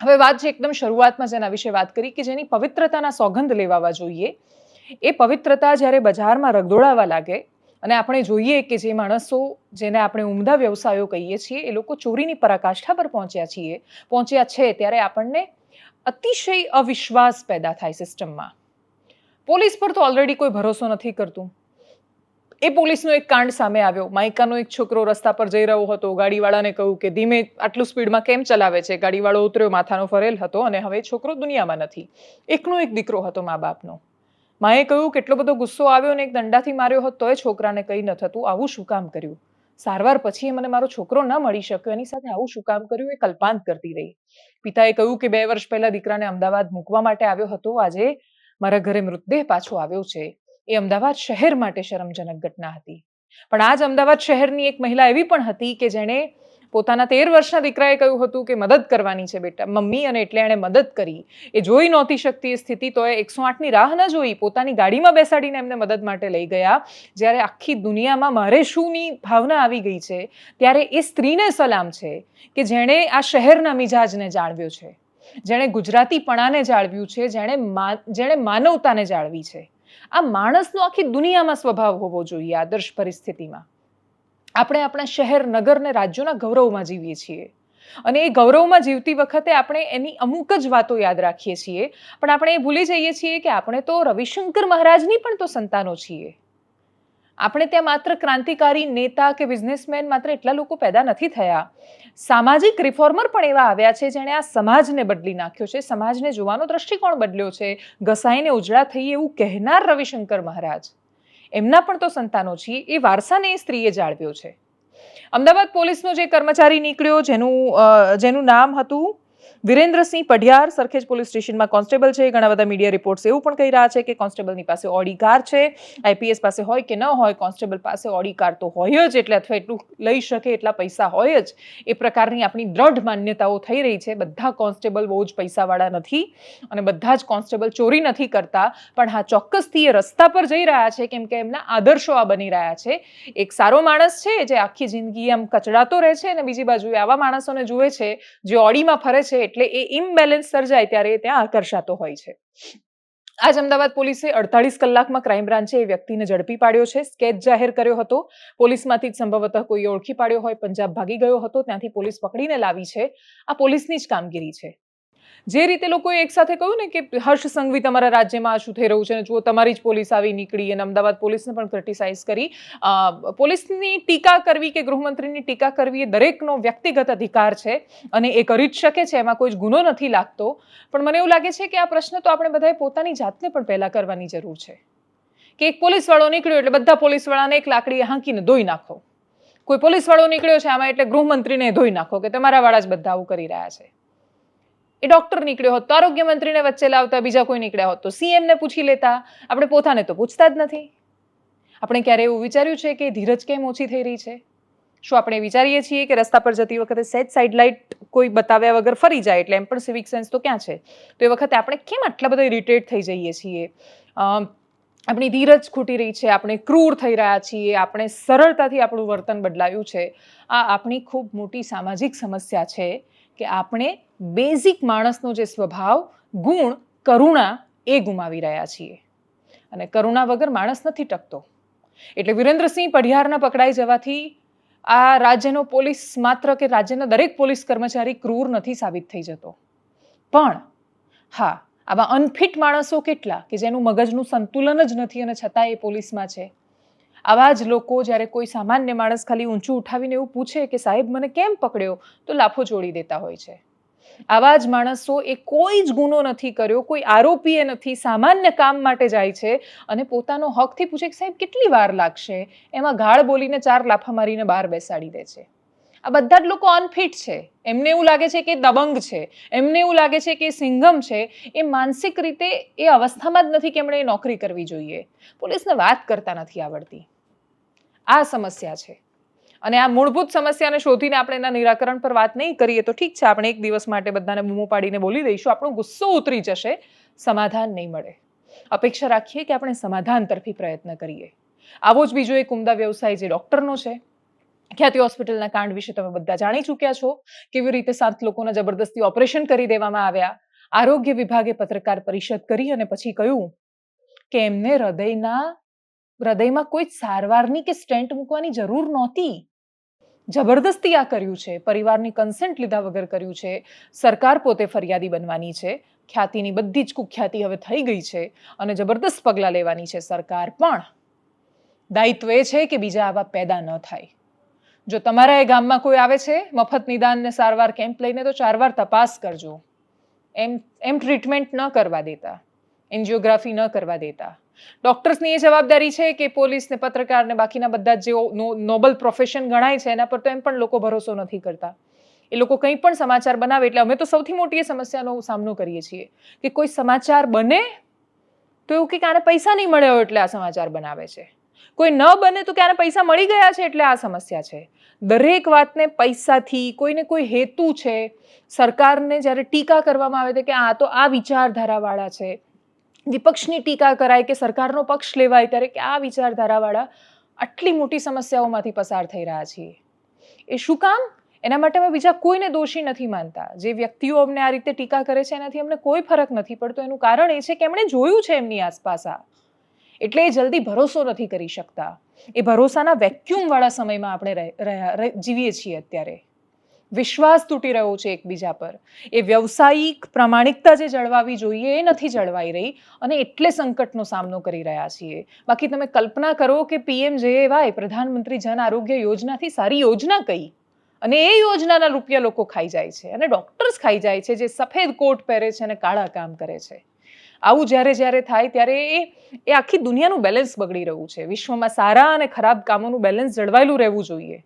હવે વાત છે એકદમ શરૂઆતમાં જેના વિશે વાત કરી કે જેની પવિત્રતાના સોગંદ લેવાવા જોઈએ. એ પવિત્રતા જ્યારે બજારમાં રગદોળાવા લાગે અને આપણે જોઈએ કે જે માણસો જેને આપણે ઉમદા વ્યવસાયો કહીએ છીએ, એ લોકો ચોરીની પરાકાષ્ઠા પર પહોંચ્યા છીએ, પહોંચ્યા છે ત્યારે આપણને અતિશય અવિશ્વાસ પેદા થાય સિસ્ટમમાં પોલીસ પર તો ઓલરેડી કોઈ ભરોસો નથી કરતું. એ પોલીસનો એક કાંડ સામે આવ્યો. માઇકાનો એક છોકરો રસ્તા પર જઈ રહ્યો હતો. ગાડીવાળાને કહ્યું કે ધીમે આટલું સ્પીડમાં કેમ ચલાવે છે? ગાડીવાળો ઉતર્યો, માથાનો ફરેલ હતો અને હવે છોકરો દુનિયામાં નથી. એકનો એક દીકરો હતો મા બાપનો. માએ કહ્યું, કેટલો બધો ગુસ્સો આવ્યો અને એક દંડાથી માર્યો હતો, તોય છોકરાને કંઈ ન થતું. આવું શું કામ કર્યું? સારવાર પછી મને મારો છોકરો ન મળી શક્યો. એની સાથે આવું શું કામ કર્યું? એ કલ્પાંત કરતી રહી. પિતાએ કહ્યું કે બે વર્ષ પહેલા દીકરાને અમદાવાદ મૂકવા માટે આવ્યો હતો. આજે મારા ઘરે મૃતદેહ પાછો આવ્યો છે. એ અમદાવાદ શહેર માટે શરમજનક ઘટના હતી. પણ આજ અમદાવાદ શહેરની એક મહિલા એવી પણ હતી કે જેણે પોતાના તેર વર્ષના દીકરાએ કહ્યું હતું કે મદદ કરવાની છે બેટા, મમ્મી અને એટલે એણે મદદ કરી. એ જોઈ નહોતી શકતી એ સ્થિતિ તો એ એકસો આઠની રાહ ન જોઈ, પોતાની ગાડીમાં બેસાડીને એમને મદદ માટે લઈ ગયા. જ્યારે આખી દુનિયામાં મારે શુંની ભાવના આવી ગઈ છે, ત્યારે એ સ્ત્રીને સલામ છે કે જેણે આ શહેરના મિજાજને જાળવ્યો છે. જેણે ગુજરાતીપણાને જાળવ્યું છે, જેણે જેણે માનવતાને જાળવી છે. આ માણસનો આખી દુનિયામાં સ્વભાવ હોવો જોઈએ આદર્શ પરિસ્થિતિમાં. આપણે આપણા શહેર, નગર ને રાજ્યોના ગૌરવમાં જીવીએ છીએ. અને એ ગૌરવમાં જીવતી વખતે આપણે એની અમુક જ વાતો યાદ રાખીએ છીએ. પણ આપણે એ ભૂલી જઈએ છીએ કે આપણે તો રવિશંકર મહારાજની પણ તો સંતાનો છીએ. આપણે ત્યાં માત્ર ક્રાંતિકારી નેતા કે બિઝનેસમેન માત્ર એટલા લોકો પેદા નથી થયા. સામાજિક રિફોર્મર પણ એવા આવ્યા છે જેણે આ સમાજને બદલી નાખ્યો છે. સમાજને જોવાનો દ્રષ્ટિકોણ બદલ્યો છે. ઘસાઈને ઉજળા થઈ એવું કહેનાર રવિશંકર મહારાજ. એમના પણ તો સંતાનો છીએ. એ વારસાને એ સ્ત્રીએ જાળવ્યો છે. અમદાવાદ પોલીસનો જે કર્મચારી નીકળ્યો, જેનું જેનું નામ હતું વિરેન્દ્રસિંહ પઢિયાર સરખેજ પોલીસ સ્ટેશનમાં કોન્સ્ટેબલ છે. ઘણા બધા મીડિયા રિપોર્ટ્સ એવું પણ કહી રહ્યા છે કે કોન્સ્ટેબલની પાસે ઓડી કાર છે. આઈપીએસ પાસે હોય કે ન હોય, કોન્સ્ટેબલ પાસે ઓડી કાર તો હોય જ, એટલે અથવા એટલું લઈ શકે એટલા પૈસા હોય જ. એ પ્રકારની આપણી દ્રઢ માન્યતાઓ થઈ રહી છે. બધા કોન્સ્ટેબલ બહુ જ પૈસાવાળા નથી અને બધા જ કોન્સ્ટેબલ ચોરી નથી કરતા. પણ હા, ચોક્કસથી એ રસ્તા પર જઈ રહ્યા છે કેમ કે એમના આદર્શો આ બની રહ્યા છે. એક સારો માણસ છે જે આખી જિંદગી આમ કચડાતો રહે છે અને બીજી બાજુ આવા માણસોને જુએ છે જે ઓડીમાં ફરે છે એટલે એ ઇમ્બેલેન્સ સર્જાય ત્યારે એ ત્યાં આકર્ષાતો હોય છે. આજ અમદાવાદ પોલીસે અડતાલીસ કલાકમાં ક્રાઇમ બ્રાન્ચે એ વ્યક્તિને ઝડપી પાડ્યો છે. સ્કેચ જાહેર કર્યો હતો. પોલીસમાંથી જ સંભવતઃ કોઈ ઓળખી પાડ્યો હોય, પંજાબ ભાગી ગયો હતો. ત્યાંથી પોલીસ પકડીને લાવી છે. આ પોલીસની જ કામગીરી છે. જે રીતે લોકોએ એકસાથે કહ્યું ને કે હર્ષ સંઘવી તમારા રાજ્યમાં શું થઈ રહ્યું છે અને જુઓ, તમારી જ પોલીસ આવી નીકળી અને અમદાવાદ પોલીસને પણ ક્રિટિસાઇઝ કરી. પોલીસની ટીકા કરવી કે ગૃહમંત્રીની ટીકા કરવી એ દરેકનો વ્યક્તિગત અધિકાર છે અને એ કરી જ શકે છે, એમાં કોઈ જ ગુનો નથી લાગતો. પણ મને એવું લાગે છે કે આ પ્રશ્ન તો આપણે બધાએ પોતાની જાતને પણ પહેલાં કરવાની જરૂર છે. કે એક પોલીસવાળો નીકળ્યો એટલે બધા પોલીસવાળાને એક લાકડી હાંકીને ધોઈ નાખો. કોઈ પોલીસવાળો નીકળ્યો છે, આમાં એટલે ગૃહમંત્રીને ધોઈ નાખો કે તમારા વાળા જ બધા આવું કરી રહ્યા છે. એ ડોક્ટર નીકળ્યો હોત, તો આરોગ્ય મંત્રીને વચ્ચે લાવતા બીજા કોઈ નીકળ્યા હોત, તો સીએમને પૂછી લેતા. આપણે પોતાને તો પૂછતા જ નથી. આપણે ક્યારે એવું વિચાર્યું છે કે ધીરજ કેમ ઓછી થઈ રહી છે? શું આપણે વિચારીએ છીએ કે રસ્તા પર જતી વખતે સેજ સાઇડ લાઇટ કોઈ બતાવ્યા વગર ફરી જાય? એટલે એમ પણ સિવિક સેન્સ તો ક્યાં છે? તો એ વખતે આપણે કેમ આટલા બધા ઇરિટેટ થઈ જઈએ છીએ? આપણી ધીરજ ખૂટી રહી છે, આપણે ક્રૂર થઈ રહ્યા છીએ, આપણે સરળતાથી આપણું વર્તન બદલાયું છે. આ આપણી ખૂબ મોટી સામાજિક સમસ્યા છે. કે આપણે બેઝિક માણસનો જે સ્વભાવ, ગુણ, કરુણા એ ગુમાવી રહ્યા છીએ. અને કરુણા વગર માણસ નથી ટકતો. એટલે વિરેન્દ્રસિંહ પઢિયારના પકડાઈ જવાથી આ રાજ્યનો પોલીસ માત્ર કે રાજ્યના દરેક પોલીસ કર્મચારી ક્રૂર નથી સાબિત થઈ જતો. પણ, હા, આવા અનફિટ માણસો કેટલા કે જેનું મગજનું સંતુલન જ નથી અને છતાં એ પોલીસમાં છે? આવા જ લોકો જ્યારે કોઈ સામાન્ય માણસ ખાલી ઊંચું ઉઠાવીને એવું પૂછે કે સાહેબ, મને કેમ પકડ્યો? તો લાફો જોડી દેતા હોય છે. આવા જ માણસો એ કોઈ જ ગુનો નથી કર્યો, કોઈ આરોપીએ નથી, સામાન્ય કામ માટે જાય છે અને પોતાનો હકથી પૂછે કે સાહેબ, કેટલી વાર લાગશે? એમાં ગાળ બોલીને ચાર લાફા મારીને બહાર બેસાડી દે છે. આ બધા જ લોકો અનફિટ છે. એમને એવું લાગે છે કે દબંગ છે. એમને એવું લાગે છે કે સિંઘમ છે. એ માનસિક રીતે એ અવસ્થામાં જ નથી કે એમણે નોકરી કરવી જોઈએ. પોલીસને વાત કરતા નથી આવડતી. આ સમસ્યા છે. અને આ મૂળભૂત સમસ્યાને શોધીને આપણે એના નિરાકરણ પર વાત નહીં કરીએ તો ઠીક છે, આપણે એક દિવસ માટે બધાને બૂમો પાડીને બોલી દઈશું. આપણો ગુસ્સો ઉતરી જશે. સમાધાન નહીં મળે. અપેક્ષા રાખીએ કે આપણે સમાધાન તરફી પ્રયત્ન કરીએ. આવો જ બીજો એક ઉમદા વ્યવસાય જે ડૉક્ટરનો છે. ખ્યાતિ હોસ્પિટલના કાંડ વિશે તમે બધા જાણી ચૂક્યા છો. કેવી રીતે સાત લોકોના જબરદસ્તી ઓપરેશન કરી દેવામાં આવ્યા? આરોગ્ય વિભાગે પત્રકાર પરિષદ કરી અને પછી કહ્યું કે એમને હૃદયના, હૃદયમાં કોઈ સારવારની કે સ્ટેન્ટ મૂકવાની જરૂર નહોતી. જબરદસ્તી આ કર્યું છે. પરિવારની કન્સેન્ટ લીધા વગર કર્યું છે. સરકાર પોતે ફરિયાદી બનવાની છે. ખ્યાતિની બધી જ કુખ્યાતિ હવે થઈ ગઈ છે અને જબરદસ્ત પગલાં લેવાની છે સરકાર. પણ દાયિત્વ એ છે કે બીજા આવા પેદા ન થાય. જો તમારા એ ગામમાં કોઈ આવે છે, મફત નિદાન ને સારવાર કેમ્પ લઈને, તો ચાર વાર તપાસ કરજો. એમ એમ ટ્રીટમેન્ટ ન કરવા દેતા. એન્જિયોગ્રાફી ન કરવા દેતા. ડોક્ટર્સની એ જવાબદારી છે કે પોલીસને પત્રકારને બાકીના બધા જ નોબલ પ્રોફેશન ગણાય છે, એના પર તો એમ પણ લોકો ભરોસો નથી કરતા. એ લોકો કંઈ પણ સમાચાર બનાવે, એટલે અમે તો સૌથી મોટી એ સમસ્યાનો સામનો કરીએ છીએ. કે કોઈ સમાચાર બને, તો એવું કે આને પૈસા નહીં મળ્યા એટલે આ સમાચાર બનાવે છે. કોઈ ન બને તો કે આને પૈસા મળી ગયા છે એટલે આ સમસ્યા છે. દરેક વાતને પૈસાથી કોઈને કોઈ હેતુ છે, સરકારને જ્યારે ટીકા કરવામાં આવે છે કે આ તો આ વિચારધારાવાળા છે, વિપક્ષની ટીકા કરાય કે સરકારનો પક્ષ લેવાય ત્યારે કે આ વિચારધારાવાળા આટલી મોટી સમસ્યાઓમાંથી પસાર થઈ રહ્યા છીએ. એ શું કામ? એના માટે અમે બીજા કોઈને દોષી નથી માનતા. જે વ્યક્તિઓ અમને આ રીતે ટીકા કરે છે એનાથી અમને કોઈ ફરક નથી પડતો. એનું કારણ એ છે કે એમણે જોયું છે એમની આસપાસ આ. એટલે એ જલ્દી ભરોસો નથી કરી શકતા. એ ભરોસાના વેક્યુમવાળા સમયમાં આપણે જીવીએ છીએ અત્યારે. વિશ્વાસ તૂટી રહ્યો છે એકબીજા પર. એ વ્યવસાયિક પ્રામાણિકતા જે જળવાવી જોઈએ એ નથી જળવાઈ રહી અને એટલે સંકટનો સામનો કરી રહ્યા છીએ. બાકી તમે કલ્પના કરો કે પીએમ જેએવાય પ્રધાનમંત્રી જન આરોગ્ય યોજનાથી સારી યોજના કઈ? અને એ યોજનાના રૂપિયા લોકો ખાઈ જાય છે અને ડોક્ટર્સ ખાઈ જાય છે જે સફેદ કોટ પહેરે છે અને કાળા કામ કરે છે. આવું જ્યારે જ્યારે થાય ત્યારે એ એ આખી દુનિયાનું બેલેન્સ બગડી રહ્યું છે. વિશ્વમાં સારા અને ખરાબ કામોનું બેલેન્સ જળવાયેલું રહેવું જોઈએ.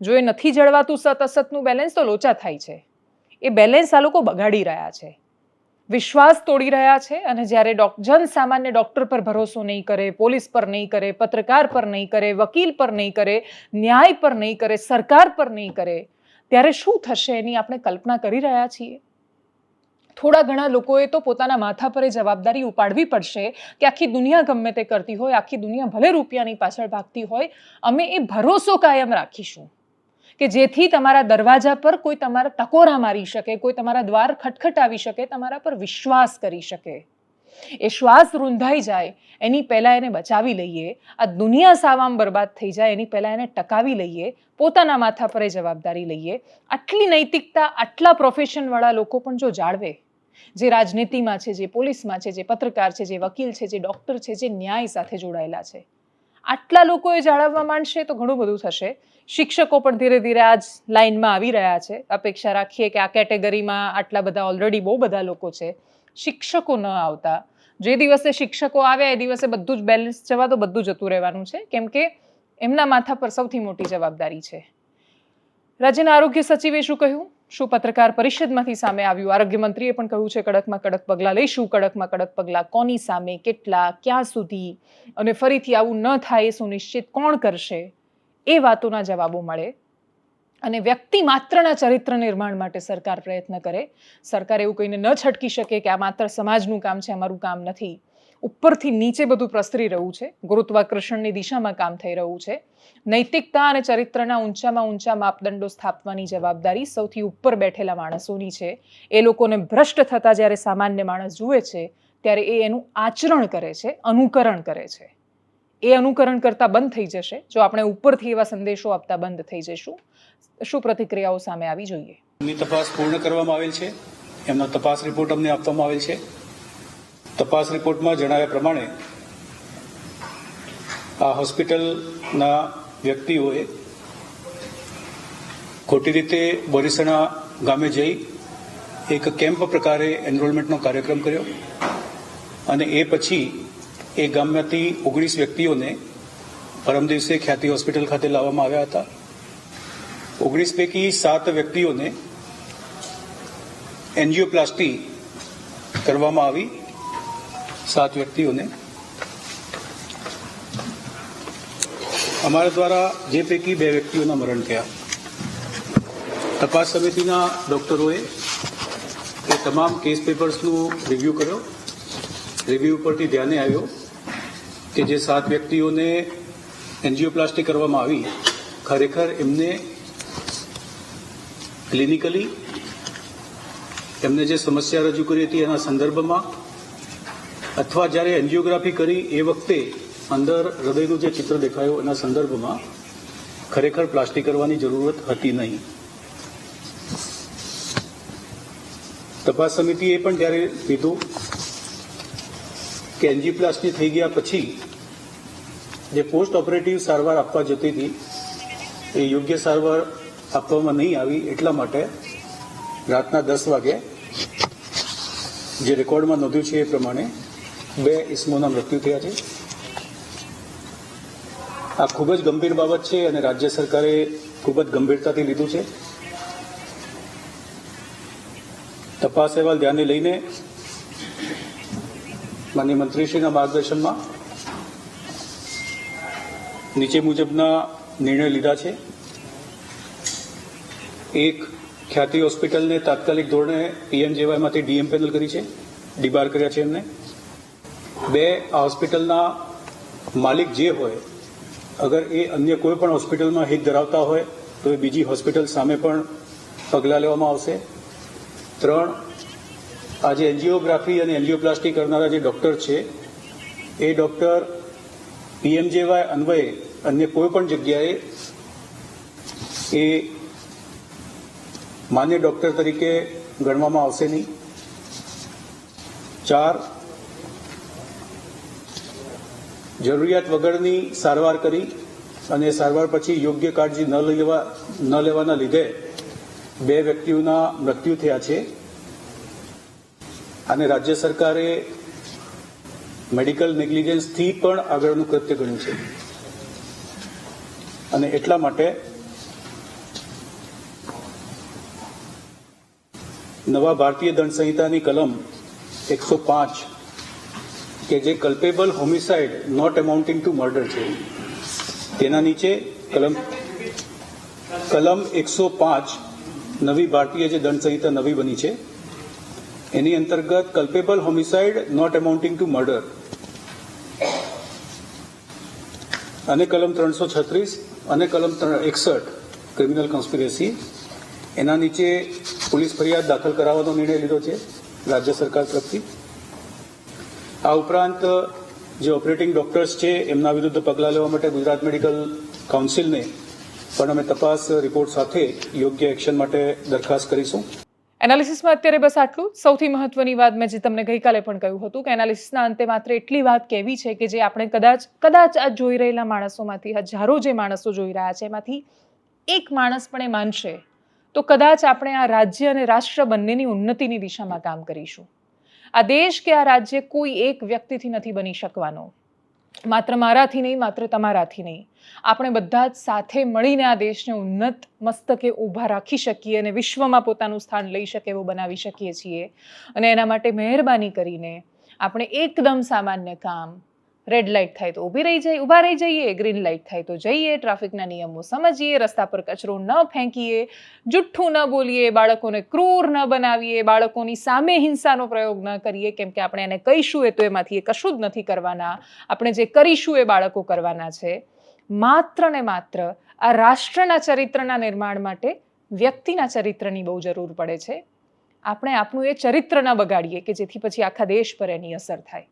જો એ નથી જળવાતું સત અસતનું બેલેન્સ તો લોચા થાય છે. એ બેલેન્સ આ લોકો બગાડી રહ્યા છે. વિશ્વાસ તોડી રહ્યા છે અને જ્યારે ડોક જન સામાન્ય ડૉક્ટર પર ભરોસો નહીં કરે, પોલીસ પર નહીં કરે, પત્રકાર પર નહીં કરે, વકીલ પર નહીં કરે, ન્યાય પર નહીં કરે, સરકાર પર નહીં કરે, ત્યારે શું થશે એની આપણે કલ્પના કરી રહ્યા છીએ? થોડા ઘણા લોકોએ તો પોતાના માથા પર જવાબદારી ઉપાડવી પડશે કે આખી દુનિયા ગમે તે કરતી હોય, આખી દુનિયા ભલે રૂપિયાની પાછળ ભાગતી હોય, અમે એ ભરોસો કાયમ રાખીશું કે જેથી તમારા દરવાજા પર કોઈ તમારા ટકોરા મારી શકે, કોઈ તમારા દ્વાર ખટખટાવી શકે, તમારા પર વિશ્વાસ કરી શકે. એ શ્વાસ રૂંધાઈ જાય, એની પહેલાં એને બચાવી લઈએ, આ દુનિયા સાવામ બરબાદ થઈ જાય, એની પહેલાં એને ટકાવી લઈએ, પોતાના માથા પર જવાબદારી લઈએ. આટલી નૈતિકતા આટલા પ્રોફેશનવાળા લોકો પણ જો જાળવે જે રાજનીતિમાં છે, જે પોલીસમાં છે, જે પત્રકાર છે, જે વકીલ છે, જે ડૉક્ટર છે, જે ન્યાય સાથે જોડાયેલા છે. આટલા લોકો એ જાળવવા માંડશે તો ઘણું બધું થશે. શિક્ષકો પણ ધીરે ધીરે આ જ લાઇનમાં આવી રહ્યા છે. અપેક્ષા રાખીએ કે આ કેટેગરીમાં આટલા બધા ઓલરેડી બહુ બધા લોકો છે. શિક્ષકો ન આવતા. જે દિવસે શિક્ષકો આવ્યા, એ દિવસે બધું જ બેલેન્સ જવા તો બધું જતું રહેવાનું છે. કેમ કે એમના માથા પર સૌથી મોટી જવાબદારી છે. રાજ્યના આરોગ્ય સચિવે શું કહ્યું? શું પત્રકાર પરિષદમાંથી સામે આવ્યું? આરોગ્ય મંત્રીએ પણ કહ્યું છે, કડકમાં કડક પગલાં લઈશું. કડકમાં કડક પગલાં કોની સામે? કેટલા? ક્યાં સુધી? અને ફરીથી આવું ન થાય એ સુનિશ્ચિત કોણ કરશે? એ વાતોના જવાબો મળે. અને વ્યક્તિ માત્રના ચરિત્ર નિર્માણ માટે સરકાર પ્રયત્ન કરે. સરકાર એવું કહીને ન છટકી શકે કે આ માત્ર સમાજનું કામ છે, અમારું કામ નથી. ઉપરથી નીચે બધું પ્રસરી રહ્યું છે. ગુરુત્વાકર્ષણની દિશામાં કામ થઈ રહ્યું છે. નૈતિકતા અને ચરિત્રના ઊંચામાં ઊંચા માપદંડો સ્થાપવાની જવાબદારી સૌથી ઉપર બેઠેલા માણસોની છે. એ લોકોને ભ્રષ્ટ થતા જ્યારે સામાન્ય માણસ જુએ છે, ત્યારે એ એનું આચરણ કરે છે, અનુકરણ કરે છે. એ અનુકરણ કરતા બંધ થઈ જશે. જો આપણે ઉપરથી એવા સંદેશો આપતા બંધ થઈ જઈશું શું પ્રતિક્રિયાઓ સામે આવી જોઈએ? તપાસ પૂર્ણ કરવામાં આવેલ છે. એમનો તપાસ રિપોર્ટ અમને આપવામાં આવેલ છે. તપાસ રિપોર્ટમાં જણાવ્યા પ્રમાણે આ હોસ્પિટલના વ્યક્તિઓએ ખોટી રીતે બોરીસણા ગામે જઈ એક કેમ્પ પ્રકારે એનરોલમેન્ટનો કાર્યક્રમ કર્યો અને એ પછી એ ગામમાંથી ઓગણીસ વ્યક્તિઓને પરમ દિવસે ખ્યાતિ હોસ્પિટલ ખાતે લાવવામાં આવ્યા હતા. ઓગણીસ પૈકી સાત વ્યક્તિઓને એન્જિયોપ્લાસ્ટી કરવામાં આવી. સાત વ્યક્તિઓને. અમારા દ્વારા જે પૈકી બે વ્યક્તિઓના મરણ થયા. તપાસ સમિતિના ડોક્ટરોએ એ તમામ કેસ પેપર્સનું રિવ્યૂ કર્યો. રિવ્યૂ પરથી ધ્યાને આવ્યો કે જે સાત વ્યક્તિઓને એન્જિયોપ્લાસ્ટી કરવામાં આવી, ખરેખર એમને ક્લિનિકલી એમને જે સમસ્યા રજૂ કરી હતી એના સંદર્ભમાં અથવા જ્યારે એન્જિયોગ્રાફી કરી એ વખતે અંદર હૃદયનું જે ચિત્ર દેખાયું, એના સંદર્ભમાં ખરેખર પ્લાસ્ટિક કરવાની જરૂરત હતી નહીં. તપાસ સમિતિએ પણ ત્યારે કીધું કે એન્જીપ્લાસ્ટી થઈ ગયા પછી જે પોસ્ટ ઓપરેટિવ સારવાર આપવા જતી હતી, એ યોગ્ય સારવાર આપવામાં નહીં આવી એટલા માટે રાતના દસ વાગે જે રેકોર્ડમાં નોંધ્યું છે એ પ્રમાણે બે ઇસમોના મૃત્યુ થયા છે. આ ખૂબ જ ગંભીર બાબત છે અને રાજ્ય સરકારે ખૂબ જ ગંભીરતાથી લીધું છે. તપાસ અહેવાલ ધ્યાને લઈને માન્ય મંત્રીશ્રીના માર્ગદર્શનમાં નીચે મુજબના નિર્ણય લીધા છે. એક ખ્યાતિ હોસ્પિટલને તાત્કાલિક ધોરણે પીએમજેવાયમાંથી ડીએમ પેનલ કરી છે. ડીબાર કર્યા છે એમને. બે આ હોસ્પિટલના માલિક જે હોય, અગર એ અન્ય કોઈ પણ હોસ્પિટલમાં હિત ધરાવતા હોય, તો એ બીજી હોસ્પિટલ સામે પણ પગલાં લેવામાં આવશે. ત્રણ, આજે એન્જિયોગ્રાફી અને એન્જિયોપ્લાસ્ટી કરનારા જે ડોક્ટર છે, એ ડોક્ટર પીએમજેવાય અન્વયે અન્ય કોઈ પણ જગ્યાએ એ માન્ય ડોક્ટર તરીકે ગણવામાં આવશે નહીં. ચાર જરૂરિયાત વગરની સારવાર કરી અને સારવાર પછી યોગ્ય કાળજી ન લેવા ન લેવાના લીધે બે વ્યક્તિઓના મૃત્યુ થયા છે. અને રાજ્ય સરકારે મેડિકલ નેગ્લિજન્સથી પણ આગળનું કૃત્ય ગણ્યું છે. અને એટલા માટે નવા ભારતીય દંડ સંહિતાની કલમ એકસો પાંચ કે જે culpable homicide not amounting to murder છે, તેના નીચે કલમ કલમ એકસો પાંચ, નવી ભારતીય જે દંડ સંહિતા નવી બની છે, એની અંતર્ગત culpable homicide not amounting to murder અને કલમ ત્રણસો છત્રીસ અને કલમ એકસઠ ક્રિમિનલ કોન્સ્પિરેસી એના નીચે પોલીસ ફરિયાદ દાખલ કરાવવાનો નિર્ણય લીધો છે રાજ્ય સરકાર તરફથી. આ ઉપરાંત જે ઓપરેટિંગ ડોક્ટર્સ છે, એમના વિરુદ્ધ પગલાં લેવા માટે ગુજરાત મેડિકલ કાઉન્સિલને પણ અમે તપાસ રિપોર્ટ સાથે યોગ્ય એક્શન માટે દરખાસ્ત કરીશું. એનાલિસિસમાં અત્યારે બસ આટલું. સૌથી મહત્વની વાત મેં જે તમને ગઈકાલે પણ કહ્યું હતું કે એનાલિસિસના અંતે માત્ર એટલી વાત કહેવી છે કે જે આપણે કદાચ કદાચ આ જોઈ રહેલા માણસોમાંથી, હજારો જે માણસો જોઈ રહ્યા છે, એમાંથી એક માણસ પણ એ માનશે, તો કદાચ આપણે આ રાજ્ય અને રાષ્ટ્ર બંનેની ઉન્નતિની દિશામાં કામ કરીશું. આ દેશ કે આ રાજ્ય કોઈ એક વ્યક્તિથી નથી બની શકવાનો. માત્ર મારાથી નહીં, માત્ર તમારાથી નહીં. આપણે બધા જ સાથે મળીને આ દેશને ઉન્નત મસ્તકે ઊભા રાખી શકીએ અને વિશ્વમાં પોતાનું સ્થાન લઈ શકે એવું બનાવી શકીએ છીએ. અને એના માટે મહેરબાની કરીને આપણે એકદમ સામાન્ય કામ રેડ લાઇટ થાય તો ઊભી રહી જઈએ, ઊભા રહી જઈએ ગ્રીન લાઇટ થાય તો જઈએ ટ્રાફિકના નિયમો સમજીએ, રસ્તા પર કચરો ન ફેંકીએ, જુઠ્ઠું ન બોલીએ, બાળકોને ક્રૂર ન બનાવીએ, બાળકોની સામે હિંસાનો પ્રયોગ ન કરીએ, કેમ કે આપણે એને કહીશું એ તો એમાંથી એ કશું જ નથી કરવાના. આપણે જે કરીશું એ બાળકો કરવાના છે. માત્ર ને માત્ર આ રાષ્ટ્રના ચરિત્રના નિર્માણ માટે વ્યક્તિના ચરિત્રની બહુ જરૂર પડે છે. આપણે આપણું એ ચરિત્ર ન બગાડીએ કે જેથી પછી આખા દેશ પર એની અસર થાય.